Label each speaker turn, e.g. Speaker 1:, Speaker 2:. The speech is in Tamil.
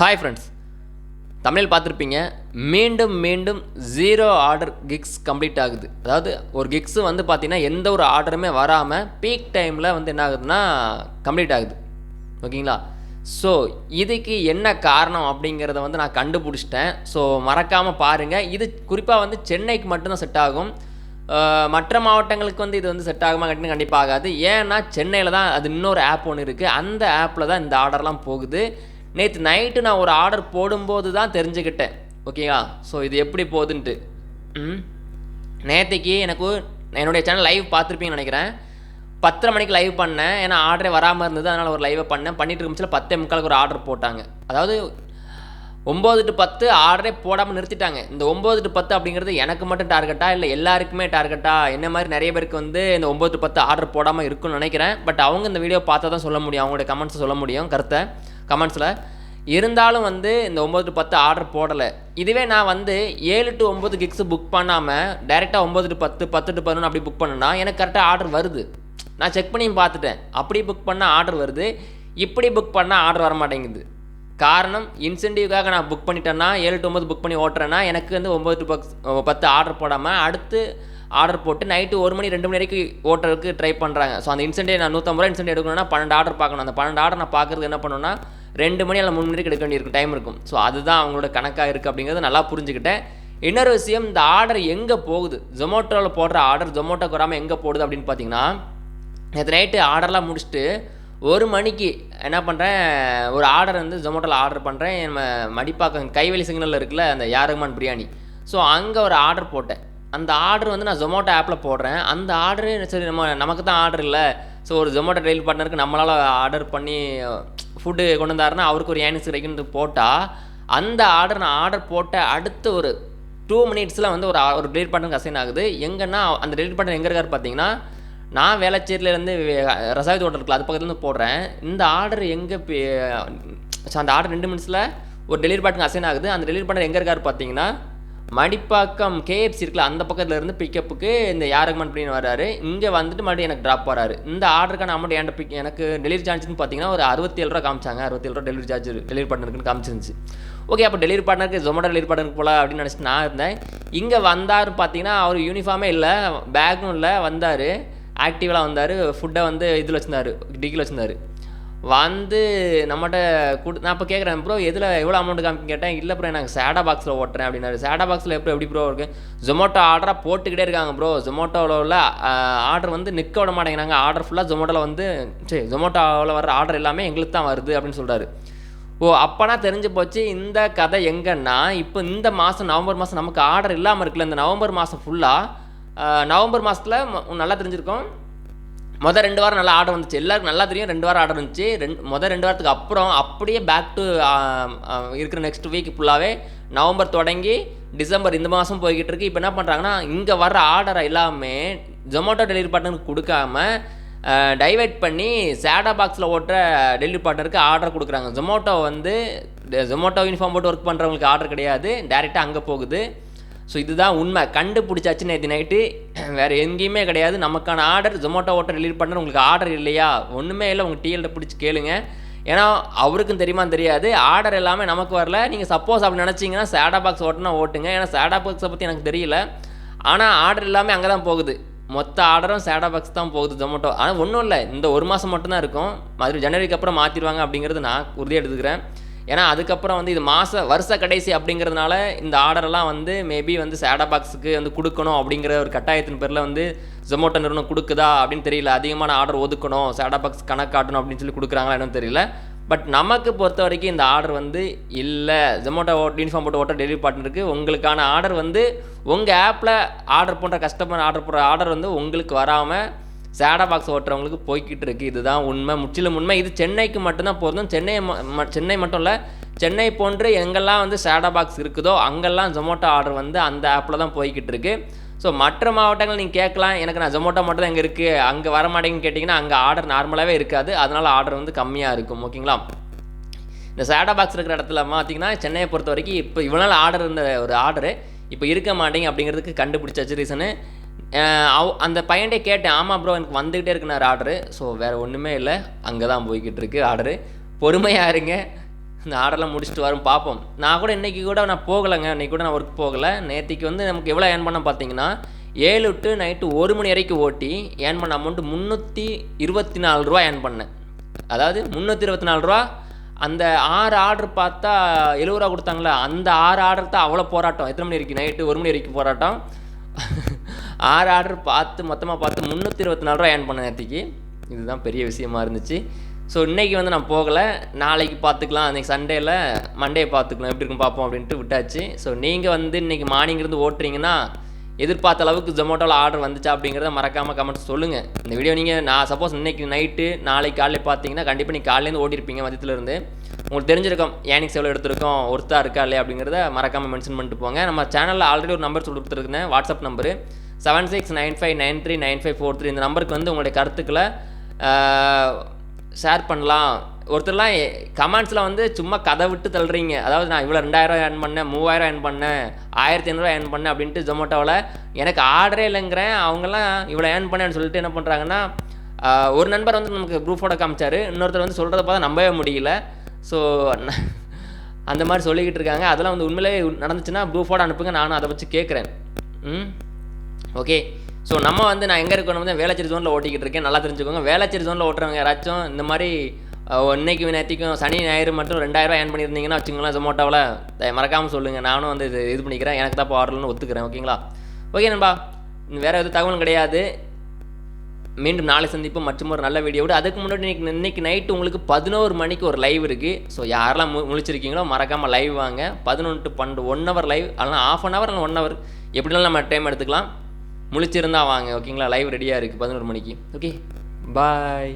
Speaker 1: ஹாய் ஃப்ரெண்ட்ஸ் தமிழில் பார்த்துருப்பீங்க மீண்டும் மீண்டும் ஜீரோ ஆர்டர் கிக்ஸ் கம்ப்ளீட் ஆகுது. அதாவது ஒரு கிக்ஸு வந்து பார்த்தீங்கன்னா எந்த ஒரு ஆர்டருமே வராமல் பீக் டைமில் வந்து என்ன ஆகுதுன்னா கம்ப்ளீட் ஆகுது. ஓகேங்களா? ஸோ இதுக்கு என்ன காரணம் அப்படிங்கிறத வந்து நான் கண்டுபிடிச்சிட்டேன். ஸோ மறக்காமல் பாருங்கள் இது குறிப்பாக வந்து சென்னைக்கு மட்டும்தான் செட் ஆகும். மற்ற மாவட்டங்களுக்கு வந்து இது வந்து செட் ஆகுமா கட்டினு கண்டிப்பாக ஆகாது. ஏன்னா சென்னையில் தான் அது இன்னொரு ஆப் ஒன்று இருக்குது அந்த ஆப்பில் தான் இந்த ஆர்டர்லாம் போகுது. நேற்று நைட்டு நான் ஒரு ஆர்டர் போடும்போது தான் தெரிஞ்சுக்கிட்டேன். ஓகேவா ஸோ இது எப்படி போகுதுன்ட்டு. ம்? நேற்றுக்கு எனக்கு என்னுடைய சேனல் லைவ் பார்த்துருப்பீங்கன்னு நினைக்கிறேன். பத்தரை மணிக்கு லைவ் பண்ணேன். ஏன்னா ஆர்டரே வராமல் இருந்தது அதனால் ஒரு லைவை பண்ணேன். பண்ணிட்டு இருக்கும்போது பத்தே முக்காலுக்கு ஒரு ஆர்டர் போட்டாங்க. அதாவது ஒம்பது டு பத்து ஆர்டரே போடாமல் நிறுத்திட்டாங்க. இந்த ஒம்பது டு பத்து அப்படிங்கிறது எனக்கு மட்டும் டார்கெட்டா இல்லை எல்லாருக்குமே டார்கெட்டா என்ன மாதிரி நிறைய பேருக்கு வந்து இந்த ஒம்பது டு பத்து ஆர்டர் போடாமல் இருக்கும்னு நினைக்கிறேன். பட் அவங்க இந்த வீடியோ பார்த்தா தான் சொல்ல முடியும். அவங்களுடைய கமெண்ட்ஸை சொல்ல முடியும் கருத்தை. கமெண்ட்ஸில் இருந்தாலும் வந்து இந்த ஒம்பது டு பத்து ஆர்டர் போடலை. இதுவே நான் வந்து ஏழு டு ஒம்பது கிக்ஸ் புக் பண்ணாமல் டைரெக்டாக ஒம்பது டு பத்து பத்து டு பதினொன்று அப்படி புக் பண்ணேன்னா எனக்கு கரெக்டாக ஆர்டர் வருது. நான் செக் பண்ணியும் பார்த்துட்டேன். அப்படி புக் பண்ணால் ஆர்டர் வருது. இப்படி புக் பண்ணால் ஆர்டர் வர மாட்டேங்குது. காரணம் இன்சென்டிவ்காக நான் புக் பண்ணிட்டேன்னா ஏழு டு ஒம்பது புக் பண்ணி ஓட்டுறேன்னா எனக்கு வந்து ஒம்பது டு பக்ஸ் பத்து ஆர்டர் போடாமல் அடுத்து ஆர்டர் போட்டு நைட்டு ஒரு மணி ரெண்டு மணி வரைக்கும் ஓட்டுறதுக்கு ட்ரை பண்ணுறாங்க ஸோ அந்த இன்சென்டிவ் நான் நூற்றம்பது ரூபா இன்சென்டிவ் எடுக்கணும்னா பன்னெண்டு ஆர்டர் பார்க்கணும். அந்த பன்னெண்டு ஆர்டர் நான் பார்க்குறது என்ன பண்ணணும்னா ரெண்டு மணி அல்ல மூணு மணிக்கு எடுக்க வேண்டியிருக்கும் டைம் இருக்கும். ஸோ அதுதான் அவங்களோட கணக்காக இருக்குது அப்படிங்கிறத நல்லா புரிஞ்சுக்கிட்டேன். இன்னொரு விஷயம் இந்த ஆர்டர் எங்கே போகுது? ஜொமேட்டோவில் போடுற ஆர்டர் ஜொமோட்டோ வராமல் எங்கே போடுது அப்படின்னு பார்த்தீங்கன்னா நேற்று நைட்டு ஆர்டர்லாம் முடிச்சுட்டு ஒரு மணிக்கு என்ன பண்ணுறேன் ஒரு ஆர்டர் வந்து ஜொமோட்டோவில் ஆர்டர் பண்ணுறேன் நம்ம மடிப்பாக்கம் கைவெளி சிக்னலில் இருக்குல்ல அந்த யாருமான் பிரியாணி. ஸோ அங்கே ஒரு ஆர்டர் போட்டேன். அந்த ஆர்டர் வந்து நான் ஜொமேட்டோ ஆப்பில் போடுறேன். அந்த ஆர்டரு சரி நம்ம நமக்கு தான் ஆர்டர் இல்லை. ஸோ ஒரு ஜொமேட்டோ டெலிவரி பார்ட்னருக்கு நம்மளால் ஆர்டர் பண்ணி ஃபுட்டு கொண்டு வந்தாருன்னா அவருக்கு ஒரு ஏனிஸ் கிடைக்குன்னு போட்டால் அந்த ஆர்டர் நான் ஆர்டர் போட்ட அடுத்த ஒரு டூ மினிட்ஸில் வந்து ஒரு ஒரு டெலிவரி பார்ட்னருக்கு அசைன் ஆகுது. எங்கன்னா அந்த டெலிவரி பார்ட்னர் எங்கே இருக்கார் பார்த்தீங்கன்னா நான் வேளச்சேரியிலேருந்து ரசாயத்து ஹோட்டல் இருக்குது அது பக்கத்துலேருந்து போடுறேன். இந்த ஆர்டர் எங்கே அந்த ஆர்டர் ரெண்டு மினிட்ஸில் ஒரு டெலிவரி பார்ட்னர் அசைன் ஆகுது. அந்த டெலிவரி பார்ட்னர் எங்கே இருக்கார் பார்த்தீங்கன்னா மடிப்பாக்கம் கேஎஃப்சி இருக்குல்ல அந்த பக்கத்தில் இருந்து பிக்கப்புக்கு இந்த யாரகமன் அப்படின்னு வராரு. இங்கே வந்துட்டு மறுபடியும் எனக்கு ட்ராப் வராரு. இந்த ஆர்டருக்கான அமௌண்ட் என்கிட்ட பிக் எனக்கு டெலிவரி சார்ஜ்னு பார்த்தீங்கன்னா ஒரு அறுபத்தேழு ரூபா காமிச்சாங்க. அறுபத்தேழு ரூபா டெலிவரி சார்ஜ் டெலிவரி பார்ட்னருக்குன்னு காமிச்சிருந்துச்சு. ஓகே அப்போ டெலிவரி பார்ட்னருக்கு ஜொமேட்டோ டெலிவரி பார்ட்னருக்கு போல அப்படின்னு நினச்சிட்டு நான் இருந்தேன். இங்கே வந்தார் பார்த்தீங்கன்னா அவர் யூனிஃபார்மே இல்லை பேக்கும் இல்லை வந்தார். ஆக்டிவலாக வந்தார். ஃபுட்டை வந்து இதில் வச்சுருந்தார் டிகில் வச்சுருந்தார். வந்து நம்மகிட்ட கொடு நான் இப்போ கேட்குறேன் ப்ரோ எதில் எவ்வளோ அமௌண்ட் காமிக்க கேட்டேன். இல்லை ப்ரோ எனக்கு சேடா பாக்ஸில் ஓட்டுறேன் அப்படின்னாரு. சேடா பாக்ஸில் எப்படி எப்படி ப்ரோ இருக்குது ஜொமோட்டோ ஆர்டராக போட்டுக்கிட்டே இருக்காங்க ப்ரோ ஜொமோட்டோவில் உள்ள ஆர்டர் வந்து நிற்க விட மாட்டேங்கிறாங்க. ஆர்டர் ஃபுல்லாக ஜொமோட்டோவில் வந்து சரி ஜொமேட்டோவில் வர ஆர்டர் எல்லாமே எங்களுக்கு தான் வருது அப்படின்னு சொல்கிறாரு ஓ அப்போனா தெரிஞ்சு போச்சு இந்த கதை எங்கன்னா இப்போ இந்த மாதம் நவம்பர் மாதம் நமக்கு ஆர்டர் இல்லாமல் இருக்குல்ல இந்த நவம்பர் மாதம் ஃபுல்லாக நவம்பர் மாதத்தில் நல்லா தெரிஞ்சிருக்கோம். மொதல் ரெண்டு வாரம் நல்லா ஆர்டர் வந்துச்சு. எல்லாருக்கும் நல்லா தெரியும். ரெண்டு வாரம் ஆர்டர் வந்துச்சு. ரெண்டு மொதல் ரெண்டு வாரத்துக்கு அப்புறம் அப்படியே பேக் டு இருக்கிற நெக்ஸ்ட் வீக் ஃபுல்லாகவே நவம்பர் தொடங்கி டிசம்பர் இந்த மாதம் போய்கிட்டு இருக்கு. இப்போ என்ன பண்ணுறாங்கன்னா இங்கே வர்ற ஆர்டரை எல்லாமே ஜொமேட்டோ டெலிவரி பார்ட்னருக்கு கொடுக்காம டைவெர்ட் பண்ணி சேடா பாக்ஸில் ஓட்டுற டெலிவரி பார்ட்னருக்கு ஆர்டர் கொடுக்குறாங்க. ஜொமேட்டோ வந்து ஜொமேட்டோ யூனிஃபார்ம் போட்டு ஒர்க் பண்ணுறவங்களுக்கு ஆர்டர் கிடையாது. டேரெக்டாக அங்கே போகுது. ஸோ இதுதான் உண்மை. கண்டுபிடிச்சாச்சு நேற்று நைட்டு வேறு எங்கேயுமே கிடையாது. நமக்கான ஆர்டர் ஜொமேட்டோ ஓட்டர் டெலிவரி பண்ண உங்களுக்கு ஆர்டர் இல்லையா? ஒன்றுமே இல்லை. உங்கள் டிஎல்ட்ட பிடிச்சி கேளுங்க. ஏன்னா அவருக்கும் தெரியுமான்னு தெரியாது. ஆர்டர் எல்லாமே நமக்கு வரல. நீங்கள் சப்போஸ் அப்படி நினச்சிங்கன்னா சேடா பாக்ஸ் ஓட்டுனா ஓட்டுங்க. ஏன்னா சேடா பாக்ஸை பற்றி எனக்கு தெரியல. ஆனால் ஆர்டர் எல்லாமே அங்கே தான் போகுது. மொத்த ஆர்டரும் சேடா பாக்ஸ் தான் போகுது ஜொமேட்டோ ஆனால் ஒன்றும் இல்லை. இந்த ஒரு மாதம் மட்டும்தான் இருக்கும். மதுரை ஜனவரிக்கு அப்புறம் மாற்றிடுவாங்க அப்படிங்கிறது நான் உறுதியாக எடுத்துக்கிறேன். ஏன்னா அதுக்கப்புறம் வந்து இது மாத வருஷ கடைசி அப்படிங்கிறதுனால இந்த ஆர்டரெல்லாம் வந்து மேபி வந்து சேடா பாக்ஸுக்கு வந்து கொடுக்கணும் அப்படிங்கிற ஒரு கட்டாயத்தின் பேரில் வந்து ஜொமோட்டோ நிறுவனம் கொடுக்குதா அப்படின்னு தெரியல. அதிகமான ஆர்டர் ஒதுக்கணும் சேடா பாக்ஸ் கணக்காட்டணும் அப்படின்னு சொல்லி கொடுக்குறாங்களா என்னன்னு தெரியல. பட் நமக்கு பொறுத்த வரைக்கும் இந்த ஆர்டர் வந்து இல்லை. ஜொமோட்டோ யூனிஃபார்ம் போட்டு ஓட்ட டெலிவரி பார்ட்னருக்கு உங்களுக்கான ஆர்டர் வந்து உங்கள் ஆப்பில் ஆர்டர் பண்ணுற கஸ்டமர் ஆர்டர் பண்ணுற ஆர்டர் வந்து உங்களுக்கு வராமல் சேடா பாக்ஸ் ஓட்டுறவங்களுக்கு போய்கிட்டு இருக்குது இதுதான் உண்மை. முற்றிலும் உண்மை. இது சென்னைக்கு மட்டும்தான் போதும் சென்னை சென்னை மட்டும் இல்லை சென்னை போன்று எங்கெல்லாம் வந்து சேடா பாக்ஸ் இருக்குதோ அங்கெல்லாம் ஜொமோட்டோ ஆர்டர் வந்து அந்த ஆப்பில் தான் போய்கிட்டு இருக்குது ஸோ மற்ற மாவட்டங்கள் நீங்கள் கேட்கலாம். எனக்கு நான் ஜொமேட்டோ மட்டும் தான் இங்கே இருக்குது அங்கே வர மாட்டேங்குன்னு கேட்டிங்கன்னா அங்கே ஆர்டர் நார்மலாகவே இருக்காது. அதனால் ஆர்டர் வந்து கம்மியாக இருக்கும். ஓகேங்களா இந்த சேடா பாக்ஸ் இருக்கிற இடத்துல பார்த்தீங்கன்னா சென்னையை பொறுத்த வரைக்கும் இப்போ இவ்வளோ நாள் ஆர்டர் இருந்த ஒரு ஆர்டரு இப்போ இருக்க மாட்டேங்க அப்படிங்கிறதுக்கு கண்டுபிடிச்சாச்சு ரீசனு அவ் அந்த பையன்கிட்ட கேட்டேன் ஆமாம் ப்ரோ எனக்கு வந்துக்கிட்டே இருக்குனார் ஆர்டரு ஸோ வேறு ஒன்றுமே இல்லை. அங்கே தான் போய்கிட்டு இருக்கு ஆர்டரு பொறுமையாக இருங்க. இந்த ஆர்டர்லாம் முடிச்சுட்டு வரும் பார்ப்போம் நான் கூட இன்றைக்கி கூட நான் போகலைங்க. இன்றைக்கி கூட நான் ஒர்க் போகலை. நேற்றுக்கு வந்து நமக்கு எவ்வளோ ஏர்ன் பண்ண பார்த்தீங்கன்னா ஏழு டு நைட்டு ஒரு மணி வரைக்கும் ஓட்டி ஏர்ன் பண்ண அமௌண்ட்டு முந்நூற்றி இருபத்தி நாலு ரூபா ஏர்ன் பண்ணேன். அதாவது முந்நூற்றி இருபத்தி நாலு ரூபா அந்த ஆறு ஆர்டர் பார்த்தா எழுபது ரூபா கொடுத்தாங்களா அந்த ஆறு ஆர்டர் தான் அவ்வளோ போராட்டம். எத்தனை மணி வரைக்கும்? நைட்டு ஒரு மணி வரைக்கும் போராட்டம். ஆறு ஆர்டர் பார்த்து மொத்தமாக பார்த்து முந்நூற்றி இருபத்தி நாலு ரூபா ஏர்ன் பண்ண நேரத்துக்கு இதுதான் பெரிய விஷயமா இருந்துச்சு. ஸோ இன்றைக்கி வந்து நான் போகலை. நாளைக்கு பார்த்துக்கலாம். அன்றைக்கி சண்டேயில் மண்டே பார்த்துக்கலாம். எப்படி இருக்கும் பார்ப்போம் அப்படின்ட்டு விட்டாச்சு. ஸோ நீங்கள் வந்து இன்றைக்கி மார்னிங் இருந்து ஓட்டுறீங்கன்னா எதிர்பார்த்த அளவுக்கு ஜொமேட்டோவில் ஆர்டர் வந்துச்சா அப்படிங்கிறத மறக்காமல் கமெண்ட் சொல்லுங்கள் இந்த வீடியோ நீங்கள் நான் சப்போஸ் இன்னைக்கு நைட்டு நாளைக்கு காலையில் பார்த்தீங்கன்னா கண்டிப்பாக நீங்கள் காலையிலேருந்து ஓட்டிருப்பீங்க மதியத்துலேருந்து உங்களுக்கு தெரிஞ்சிருக்கும் ஏனிக்ஸ் எவ்வளோ எடுத்திருக்கோம் ஒருத்தா இருக்கா இல்லையா அப்படிங்கிறத மறக்காமல் மென்ஷன் பண்ணிட்டு போங்க. நம்ம சேனலில் ஆல்ரெடி ஒரு நம்பர் சொல்லி கொடுத்துருக்கேன் WhatsApp number seven six nine five nine three nine five four three இந்த நம்பருக்கு வந்து உங்களுடைய கருத்துக்களை ஷேர் பண்ணலாம். ஒருத்தர்லாம் கமெண்ட்ஸில் வந்து சும்மா கதை விட்டு தள்ளுறீங்க. அதாவது நான் இவ்வளோ ரெண்டாயிரம் ஏர்ன் பண்ணேன் மூவாயிரம் ஏர்ன் பண்ணேன் ஆயிரத்தி ஐநூறுவா ஏர்ன் பண்ணேன் அப்படின்ட்டு ஜொமேட்டோவில் எனக்கு ஆர்டரே இல்லைங்கிறேன். அவங்கெல்லாம் இவ்வளோ ஏர்ன் பண்ணேன்னு சொல்லிட்டு என்ன பண்ணுறாங்கன்னா ஒரு நண்பர் வந்து நமக்கு ப்ரூஃபோட காமிச்சார். இன்னொருத்தர் வந்து சொல்கிறத பார்த்தா நம்பவே முடியல. ஸோ அந்த மாதிரி சொல்லிக்கிட்டு இருக்காங்க. அதெல்லாம் வந்து உண்மையிலே நடந்துச்சுன்னா ப்ரூஃபோட அனுப்புங்க. நானும் அதை வச்சு கேட்குறேன். ம்? ஓகே? ஸோ நம்ம வந்து நான் எங்கே இருக்கணும் தான் வேளச்சேரி ஜோனில் ஓட்டிக்கிட்டு இருக்கேன். நல்லா தெரிஞ்சுக்கோங்க. வேளச்சேரி ஜோனில் ஓட்டுறவங்க யாராச்சும் இந்த மாதிரி இன்னைக்கு நேற்றுக்கும் சனி ஞாயிறு மட்டும் ரெண்டாயிரம் ஏன் பண்ணியிருந்தீங்கன்னா வச்சுங்களேன் ஜொமோட்டோவில் மறக்காமல் சொல்லுங்கள் நானும் வந்து இது இது பண்ணிக்கிறேன். எனக்கு தான் இப்போ ஆர்டர்னு ஒத்துக்கிறேன். ஓகேங்களா? ஓகே நண்பா. வேறு எதுவும் தகவலும் கிடையாது. மீண்டும் நாளை சந்திப்போம். மற்றும் ஒரு நல்ல வீடியோடு அதுக்கு முன்னாடி இன்னைக்கு இன்னைக்கு நைட்டு உங்களுக்கு பதினோரு மணிக்கு ஒரு லைவ் இருக்குது ஸோ யாரெல்லாம் மு முழிச்சிருக்கீங்களோ மறக்காமல் லைவ் வாங்க. பதினொன்று பன்னெண்டு ஒன் ஹவர் லைவ் அதனால் ஆஃப் அன் ஹவர் இல்லை ஒன் ஹவர் எப்படினாலும் நம்ம டைம் எடுத்துக்கலாம். முழிச்சிருந்தா வாங்க ஓகேங்களா லைவ் ரெடியாக இருக்குது பதினோரு மணிக்கு. Okay bye